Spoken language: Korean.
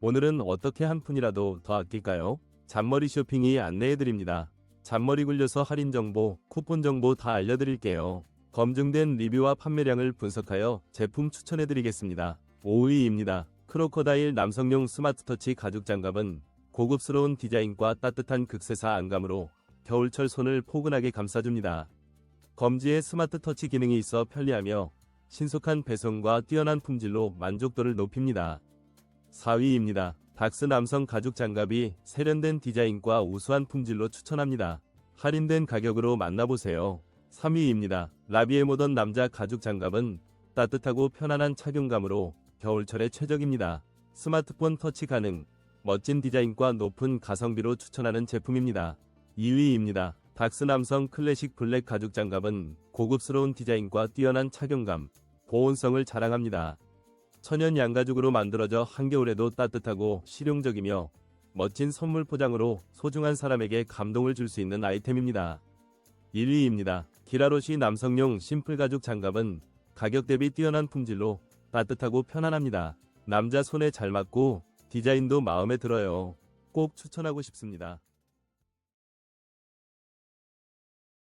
오늘은 어떻게 한 푼이라도 더 아낄까요? 잔머리 쇼핑이 안내해드립니다. 잔머리 굴려서 할인 정보, 쿠폰 정보 다 알려드릴게요. 검증된 리뷰와 판매량을 분석하여 제품 추천해드리겠습니다. 5위입니다. 크로커다일 남성용 스마트 터치 가죽 장갑은 고급스러운 디자인과 따뜻한 극세사 안감으로 겨울철 손을 포근하게 감싸줍니다. 검지에 스마트 터치 기능이 있어 편리하며 신속한 배송과 뛰어난 품질로 만족도를 높입니다. 4위입니다. 닥스 남성 가죽 장갑이 세련된 디자인과 우수한 품질로 추천합니다. 할인된 가격으로 만나보세요. 3위입니다. 라비에 모던 남자 가죽 장갑은 따뜻하고 편안한 착용감으로 겨울철에 최적입니다. 스마트폰 터치 가능, 멋진 디자인과 높은 가성비로 추천하는 제품입니다. 2위입니다. 닥스 남성 클래식 블랙 가죽 장갑은 고급스러운 디자인과 뛰어난 착용감, 보온성을 자랑합니다. 천연 양가죽으로 만들어져 한겨울에도 따뜻하고 실용적이며 멋진 선물 포장으로 소중한 사람에게 감동을 줄 수 있는 아이템입니다. 1위입니다. 기라로시 남성용 심플 가죽 장갑은 가격 대비 뛰어난 품질로 따뜻하고 편안합니다. 남자 손에 잘 맞고 디자인도 마음에 들어요. 꼭 추천하고 싶습니다.